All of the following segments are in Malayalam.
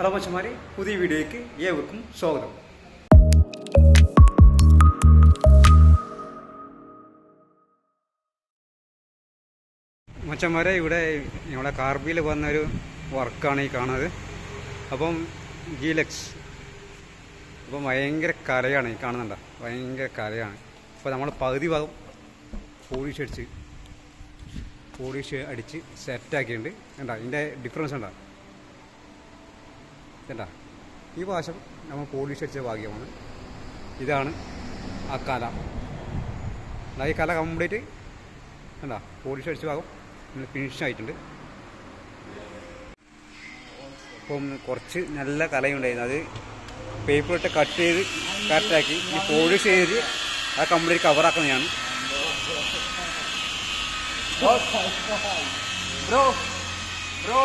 ഹലോ മച്ചന്മാരെ പുതിയ വീഡിയോയ്ക്ക് ഏവർക്കും സ്വാഗതം. മച്ചന്മാരെ ഇവിടെ നമ്മുടെ കാർബിയിൽ വന്നൊരു വർക്കാണ് ഈ കാണുന്നത്. അപ്പം ഗീലക്സ്. അപ്പം ഭയങ്കര കലയാണ് ഈ കാണുന്നുണ്ട? ഭയങ്കര കലയാണ്. അപ്പോൾ നമ്മൾ പകുതി ഭാഗം പോളിഷ് അടിച്ച് പോളിഷ് അടിച്ച് സെറ്റാക്കിയിട്ടുണ്ട് ഉണ്ടോ ഇതിന്റെ ഡിഫറൻസ് ഉണ്ടോ? കണ്ട ഈ വാശം നമ്മൾ പോളിഷ് അടിച്ച ഭാഗ്യമാണ്. ഇതാണ് ആ കല. ഈ കല കംപ്ലീറ്റ് കണ്ട? പോളിഷ് അടിച്ച ഭാഗം ഫിനിഷ് ആയിട്ടുണ്ട്. അപ്പം കുറച്ച് നല്ല കലയുണ്ടായിരുന്നു. അത് പേപ്പർ ഇട്ട് കട്ട് ചെയ്ത് കറക്റ്റാക്കി ഈ പോളിഷ് ചെയ്ത് ആ കംപ്ലീറ്റ് കവറാക്കുന്നതാണ് ബ്രോ bro.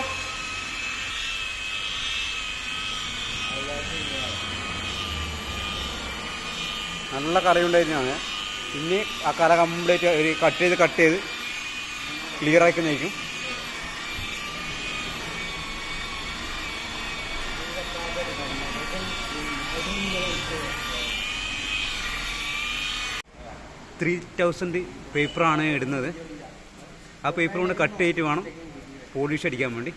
നല്ല കലയുണ്ടായിരുന്നാണ്. പിന്നെ ആ കല കംപ്ലീറ്റ് ഒരു കട്ട് ചെയ്ത് കട്ട് ചെയ്ത് ക്ലിയർ ആക്കി നയിക്കും. ത്രീ തൗസൻഡ് പേപ്പറാണ് ഇടുന്നത്. ആ പേപ്പർ കൊണ്ട് കട്ട് ചെയ്തിട്ട് വേണം പോളിഷ് അടിക്കാൻ വേണ്ടി.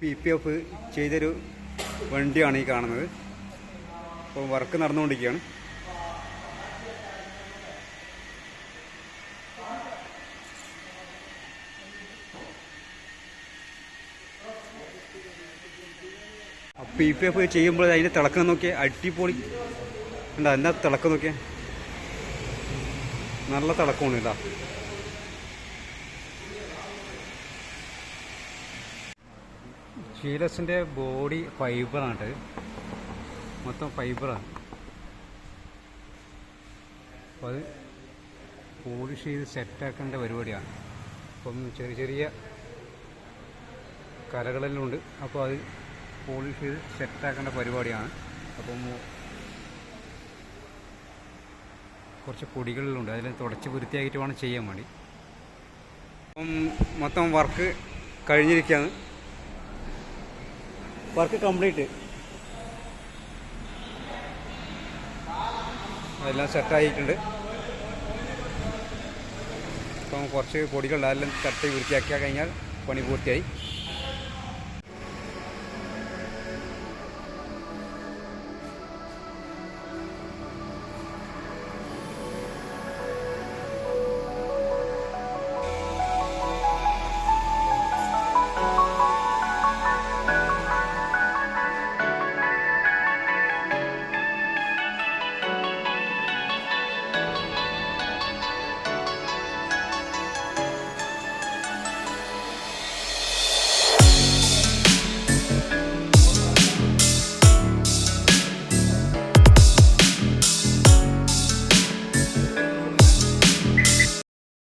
പി പി എഫ് ചെയ്തൊരു വണ്ടിയാണ് ഈ കാണുന്നത്. അപ്പോൾ വർക്ക് നടന്നുകൊണ്ടിരിക്കുകയാണ്. പി പി എഫ് ചെയ്യുമ്പോൾ അതിന്റെ തിളക്കം നോക്കിയാൽ അടിപൊളി. ഉണ്ടാ എന്നാ തിളക്കം നോക്കിയ? നല്ല തിളക്കമാണ് ഇതാ ഷീലസിന്റെ ബോഡി ഫൈബറാണ്. മൊത്തം ഫൈബറാണ് അപ്പോൾ അത് പോളിഷ് ചെയ്ത് സെറ്റാക്കേണ്ട പരിപാടിയാണ്. അപ്പം ചെറിയ ചെറിയ കലകളെല്ലാം ഉണ്ട്. അപ്പോൾ അത് പോളിഷ് ചെയ്ത് സെറ്റാക്കേണ്ട പരിപാടിയാണ്. അപ്പം കുറച്ച് പൊടികളിലുണ്ട് അതിൽ തുടച്ച് വൃത്തിയായിട്ട് വേണം ചെയ്യാൻ വേണ്ടി. അപ്പം മൊത്തം വർക്ക് കഴിഞ്ഞിരിക്കുകയാണ്. Work complete. എല്ലാം സെറ്റായിട്ടുണ്ട് ഇപ്പം കുറച്ച് പൊടികൾ അതെല്ലാം തട്ടി വൃത്തിയാക്കിയാൽ കഴിഞ്ഞാൽ പണി പൂർത്തിയായി.